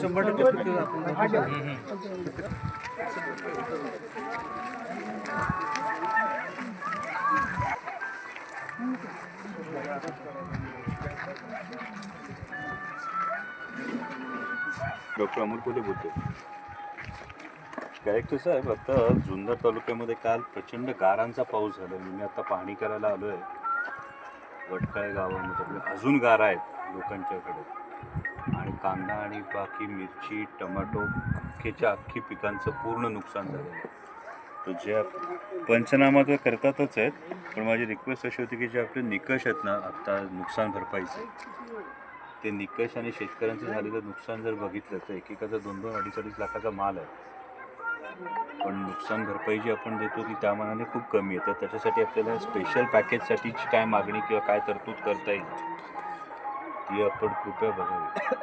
शंभर डॉक्टर अमोल कोले बोलतो करेक्ट कसं आहे आता जुन्नर तालुक्यामध्ये काल प्रचंड गारांचा पाऊस झाला मी आता पाहणी करायला आलो आहे वटकाळे गावामध्ये अजून गारा आहेत लोकांच्याकडे. आणि कांदा आणि बाकी मिरची टमाटो अख्खेच्या अख्खी पिकांचं पूर्ण नुकसान झालेलं आहे. तर जे पंचनामा तर करतातच आहेत पण माझी रिक्वेस्ट अशी होती की जे आपले निकष आहेत ना आत्ता नुकसान भरपाईचे ते निकष आणि शेतकऱ्यांचं झालेलं नुकसान जर बघितलं तर एकेकाचा दोन दोन अडीच अडीच लाखाचा माल आहे. पण नुकसान भरपाई जी आपण देतो ती त्या मानाने खूप कमी येते. त्याच्यासाठी आपल्याला स्पेशल पॅकेजसाठीची काय मागणी किंवा काय तरतूद करता येईल ती आपण कृपया बघावी.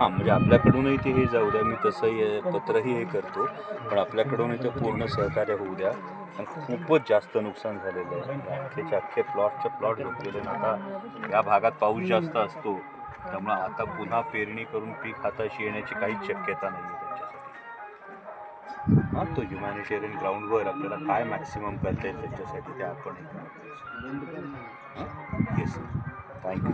हां म्हणजे आपल्याकडूनही ते हे जाऊ द्या. मी तसंही पत्रही हे करतो पण आपल्याकडूनही ते पूर्ण सहकार्य होऊ द्या. पण खूपच जास्त नुकसान झालेलं आहे. अख्खेच्या अख्खे प्लॉटचे प्लॉट झोपलेले आता या भागात पाऊस जास्त असतो. त्यामुळे आता पुन्हा पेरणी करून पीक हाताशी येण्याची काहीच शक्यता नाही आहे त्यांच्यासाठी. हां तो ह्युमॅनिटेरियन ग्राउंडवर आपल्याला काय मॅक्सिमम करता येईल त्याच्यासाठी ते आपण येस थँक्यू